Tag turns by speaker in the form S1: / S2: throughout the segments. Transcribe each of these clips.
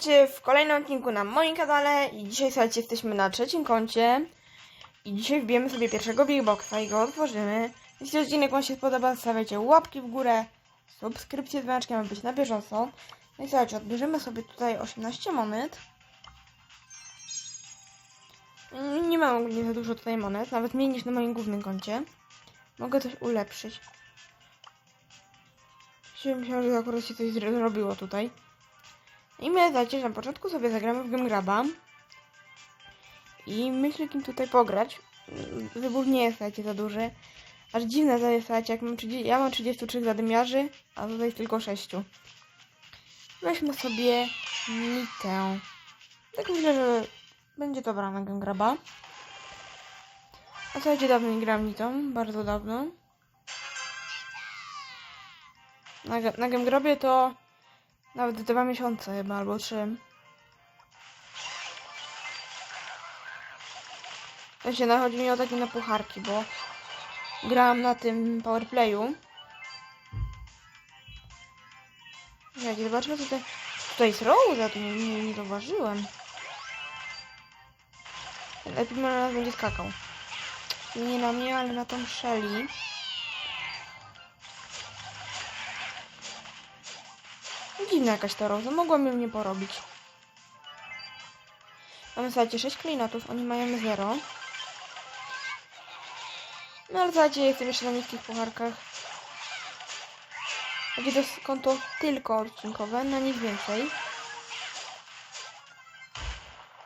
S1: Witajcie w kolejnym odcinku na moim kanale i dzisiaj słuchajcie, jesteśmy na trzecim koncie i dzisiaj wbijemy sobie pierwszego Big Boxa i go otworzymy. Jeśli odcinek Wam się spodoba, stawiajcie łapki w górę, subskrypcję z dzwoneczkiem, aby być na bieżąco. No i słuchajcie, odbierzemy sobie tutaj 18 monet. Nie- Nie mam ogólnie za dużo tutaj monet, nawet mniej niż na moim głównym koncie. Mogę coś ulepszyć. Się Myślałam, że akurat się coś zro- zrobiło tutaj. I my dajcie, że na początku sobie zagramy w Gimgraba. I myślę, kim tutaj pograć. Wybór nie jest, słuchajcie, za duży. Aż dziwne to jest, słuchajcie, jak mam 30, ja mam 33 zadymiarzy, a tutaj jest tylko 6. Weźmy sobie Nitę. Tak myślę, że będzie dobra na Gimgraba. A słuchajcie, dawno nie grałem Nitą, bardzo dawno. Na, na to nawet dwa miesiące chyba, albo trzy. To się chodzi mi o takie na pucharki, bo grałam na tym powerplayu. Słuchajcie, zobaczmy tutaj. Tutaj jest Rose, a tu nie, nie, nie zauważyłem. Na nas będzie skakał. Nie na mnie, ale na tą Shelly. Dziwna jakaś ta roza, mogłam ją nie porobić. Mamy słuchajcie 6 klinotów, oni mają 0. No ale słuchajcie, jestem jeszcze na niskich pucharkach. Będzie to jest konto tylko odcinkowe, na nic więcej.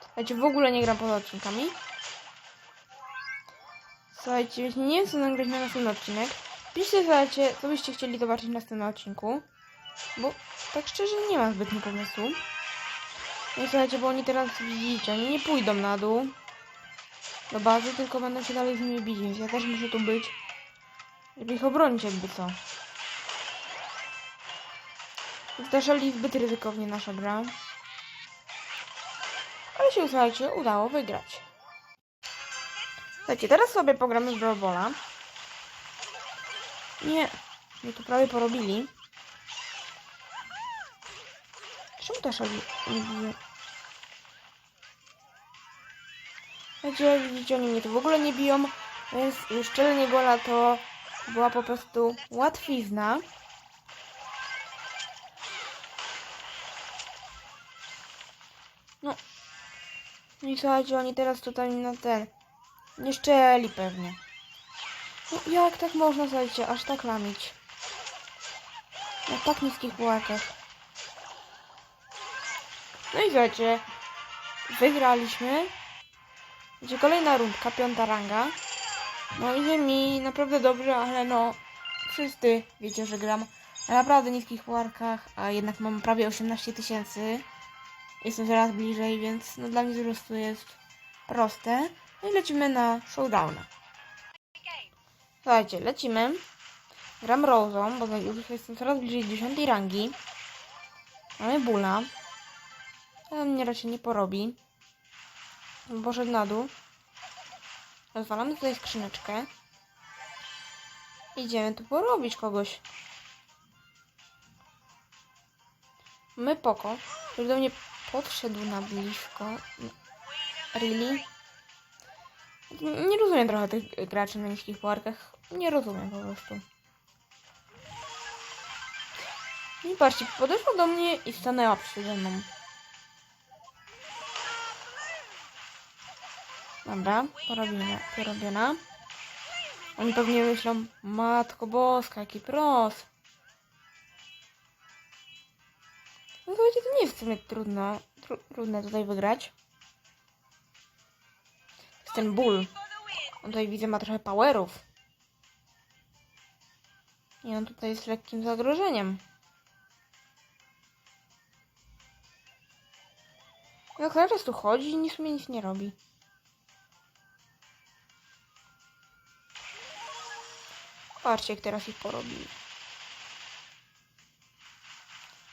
S1: Słuchajcie, w ogóle nie gram poza odcinkami. Słuchajcie, wiecie, nie wiem co nagrać na następny odcinek. Piszcie, słuchajcie, co byście chcieli zobaczyć na następnym odcinku. Bo tak szczerze nie mam zbytnio pomysłu. No słuchajcie, bo oni teraz widzicie, oni nie pójdą na dół do bazy, tylko będą się dalej z nimi bić, więc ja też muszę tu być, żeby ich obronić jakby co. Zdarzali zbyt ryzykownie nasza gra. Ale się, słuchajcie, udało wygrać. Słuchajcie, teraz sobie pogramy w Brawl Balla. Nie, mnie tu prawie porobili. Czemu szali nie bije? Wiecie, widzicie, oni mnie tu w ogóle nie biją, więc szczelnie gola to była po prostu łatwizna. No. No i słuchajcie, oni teraz tutaj na ten... Nie szczeli pewnie. No jak tak można, słuchajcie, aż tak lamić? Na tak niskich pułakach. No i słuchajcie, wygraliśmy. Będzie kolejna rundka, piąta ranga. No idzie mi naprawdę dobrze, ale no, wszyscy wiecie, że gram na naprawdę niskich pułarkach, a jednak mam prawie 18 tysięcy. Jestem coraz bliżej, więc no dla mnie po prostu jest proste. No i lecimy na showdowna. Słuchajcie, lecimy. Gram Rozą, bo już jestem coraz bliżej 10 rangi. Mamy Bula. Ale mnie raczej nie porobi. Poszedł na dół. Rozwalamy tutaj skrzyneczkę. Idziemy tu porobić kogoś. My poko, który do mnie podszedł na blisko. Really? Nie rozumiem trochę tych graczy na niskich pułarkach. Nie rozumiem po prostu. I patrzcie, podeszła do mnie i stanęła przede mną. Dobra, porobiona. porobiona. Oni pewnie myślą, matko boska, jaki pros. No słuchajcie, to nie jest w sumie trudno, tru, trudne tutaj wygrać. Jest ten ból. On tutaj widzę ma trochę powerów. I on tutaj jest lekkim zagrożeniem. No cały czas tu chodzi i nic mi nic nie robi. Patrzcie, jak teraz ich porobili.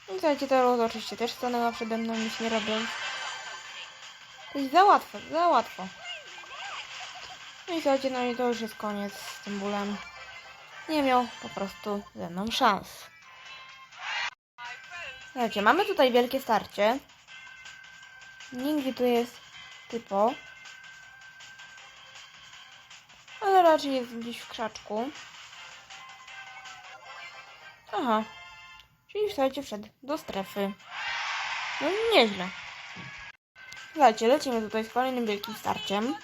S1: No słuchajcie, ta Roza oczywiście też stanęła przede mną, nic nie robiąc. To jest za łatwo, za łatwo. No i słuchajcie, no i to już jest koniec z tym bólem. Nie miał po prostu ze mną szans. Słuchajcie, mamy tutaj wielkie starcie. Nigdzie tu jest typo. Ale raczej jest gdzieś w krzaczku. Aha. Czyli słuchajcie, wszedł do strefy. No nieźle. Słuchajcie, lecimy tutaj z kolejnym wielkim starciem.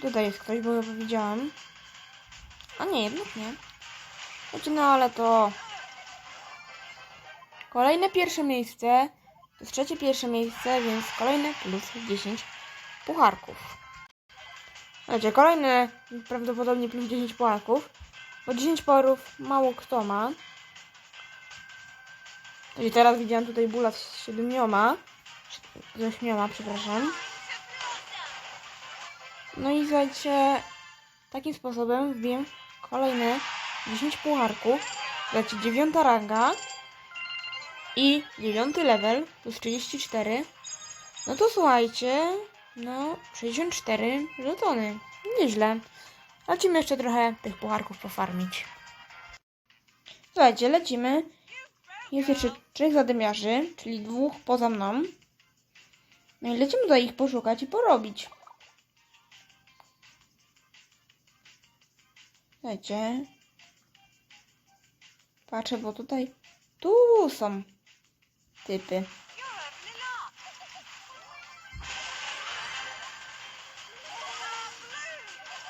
S1: Tutaj jest ktoś, bo ja powiedziałam. A nie, jednak nie. Znaczy, no ale to... Kolejne pierwsze miejsce. To jest trzecie pierwsze miejsce, więc kolejne plus 10 pucharków. Słuchajcie, kolejne prawdopodobnie plus 10 pucharków. Bo 10 pucharów mało kto ma. I teraz widziałam tutaj bula z siedmioma. Z ośmioma, przepraszam. No i słuchajcie, takim sposobem wbiłem kolejne 10 pucharków. Słuchajcie, dziewiąta ranga i dziewiąty level plus 34. No to słuchajcie, no 64 żetony. Nieźle. Lecimy jeszcze trochę tych pucharków pofarmić. Słuchajcie, lecimy. Jest jeszcze trzech zadymiarzy, czyli dwóch poza mną. No i lecimy do ich poszukać i porobić. Słuchajcie. Patrzę, bo tutaj... Tu są typy.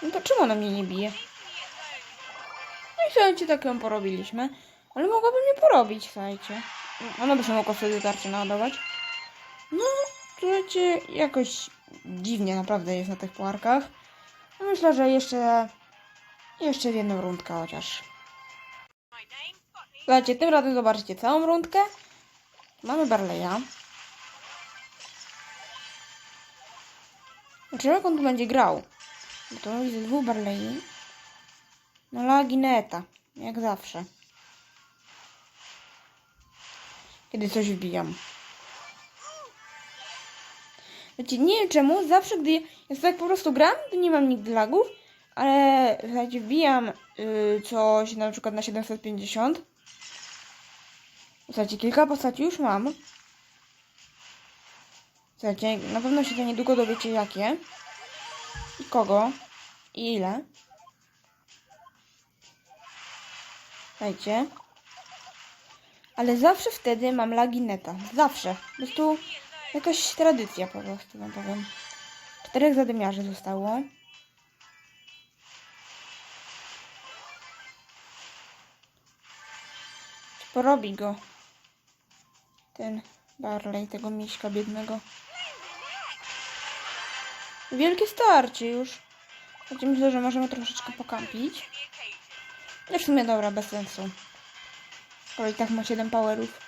S1: No to czemu ona mnie nie bije? No i słuchajcie, tak ją porobiliśmy. Ale mogłaby mnie porobić, słuchajcie. Ona by się mogła wtedy tarczę naładować. No, słuchajcie, jakoś dziwnie naprawdę jest na tych puarkach. No Myślę, że jeszcze... Jeszcze w jedną rundkę chociaż. Słuchajcie, tym razem zobaczycie całą rundkę. Mamy Barleya. Znaczy, jak on tu będzie grał? To dwóch Barlei. No, Lagineta. Jak zawsze. Kiedy coś wbijam. Wiecie, nie wiem czemu, zawsze gdy ja tak po prostu gram, to nie mam nigdy lagów, ale słuchajcie, wbijam y, coś na przykład na 750. Słuchajcie, kilka postaci już mam. Słuchajcie, na pewno się to niedługo dowiecie jakie. Kogo. I ile. Słuchajcie. Ale zawsze wtedy mam lagi neta. Zawsze. Po prostu jakaś tradycja po prostu, wam powiem. Czterech zadymiarzy zostało. Porobi go ten Barley, tego miśka biednego? Wielkie starcie już. Choć myślę, że możemy troszeczkę pokampić. No w sumie dobra, bez sensu. Ale i tak ma 7 powerów.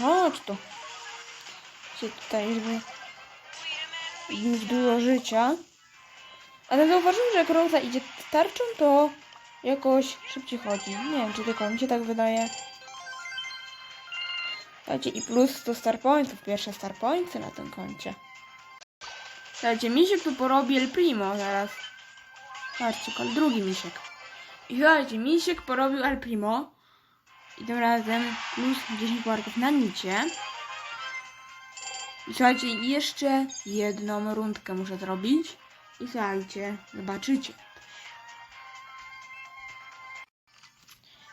S1: Chodź tu. Się tutaj, żeby mieć dużo życia. Ale zauważyłem, że jak Rosa idzie tarczą, to jakoś szybciej chodzi. Nie wiem, czy tylko mi się tak wydaje. Słuchajcie, i plus 100 star pointsów. Pierwsze star pointsy na tym koncie. Słuchajcie, misiek tu porobi El Primo zaraz. Patrzcie, kol drugi misiek. I słuchajcie, misiek porobił El Primo. I tym razem plus 10 puarków na nicie. I słuchajcie, jeszcze jedną rundkę muszę zrobić. I słuchajcie, zobaczycie.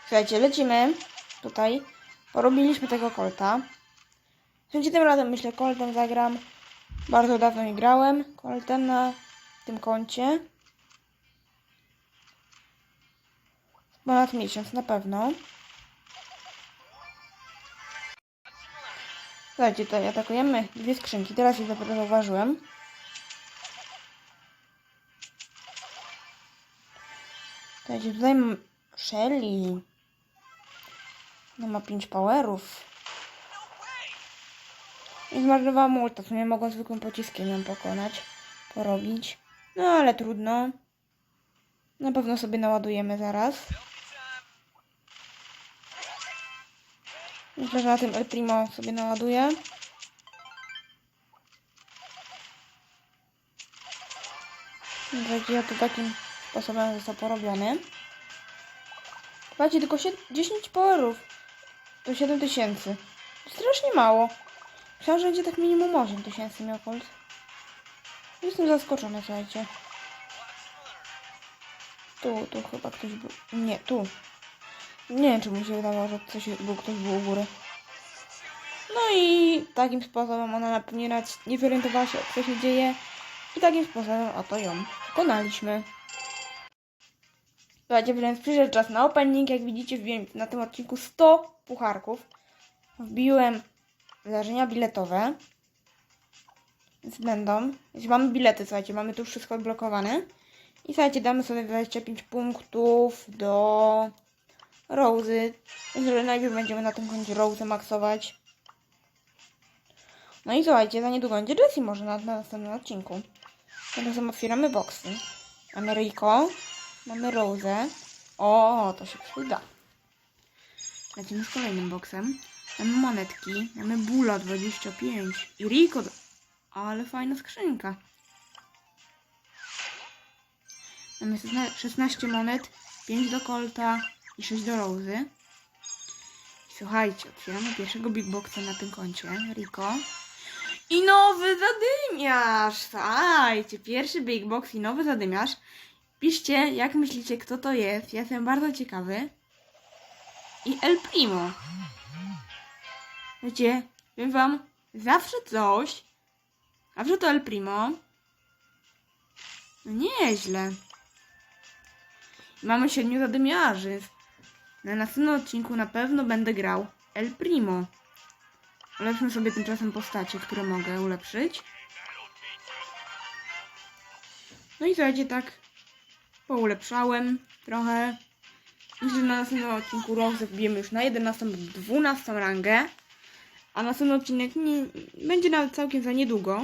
S1: Słuchajcie, lecimy tutaj. Porobiliśmy tego kolta. Słuchajcie, tym razem myślę, koltem zagram. Bardzo dawno nie grałem. Koltem na tym koncie. Ponad miesiąc na pewno. Słuchajcie, tutaj atakujemy dwie skrzynki. Teraz je dopiero zauważyłem. Słuchajcie, tutaj mam Shelly. No ma 5 powerów. I zmarnowałam ulta, w sumie mogą zwykłym pociskiem ją pokonać, porobić. No ale trudno. Na pewno sobie naładujemy zaraz. Myślę, że na tym El Primo sobie naładuję. Będzie to takim sposobem został porobiony. Macie tylko sie- 10 powerów. To 7 tysięcy. Strasznie mało. Myślałam, że będzie tak minimum 8 tysięcy miał Colt. Jestem zaskoczona, słuchajcie. Tu, tu chyba ktoś był. Nie, tu. Nie wiem, czy mi się wydawało, że coś, był, ktoś był u góry. No i takim sposobem ona nawet nie zorientowała się, co się dzieje. I takim sposobem oto ją pokonaliśmy. Słuchajcie, więc przyszedł czas na opening. Jak widzicie, wbiłem na tym odcinku 100 pucharków. Wbiłem wydarzenia biletowe. Więc będą. Mamy bilety, słuchajcie, mamy tu wszystko odblokowane. I słuchajcie, damy sobie 25 punktów do Rozy. Więc najpierw będziemy na tym koncie Rose maksować. No i słuchajcie, za niedługo będzie Jessie może na, na następnym odcinku. Tymczasem otwieramy boxy. Mamy Rico, mamy Rose. O, to się przyda. Lecimy z kolejnym boxem. Mamy monetki, mamy Bula 25 i Rico. Ale fajna skrzynka. Mamy 16 monet, 5 do Colta i 6 do Rozy. Słuchajcie, otwieramy pierwszego Big Boxa na tym koncie. Rico. I nowy zadymiarz! Słuchajcie, pierwszy Big Box i nowy zadymiarz. Piszcie, jak myślicie, kto to jest. Ja jestem bardzo ciekawy. I El Primo. Wiecie, wiem wam, zawsze coś. Zawsze to El Primo. No nieźle. Mamy siedmiu zadymiarzy. Na następnym odcinku na pewno będę grał El Primo. Ulepszmy sobie tymczasem postacie, które mogę ulepszyć. No i słuchajcie, tak poulepszałem trochę. Myślę, że na następnym odcinku Rose wbijemy już na 11 lub 12 rangę. A następny odcinek nie, będzie nawet całkiem za niedługo.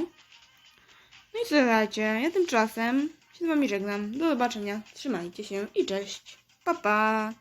S1: No i słuchajcie, ja tymczasem się z wami żegnam. Do zobaczenia. Trzymajcie się i cześć. Pa, pa.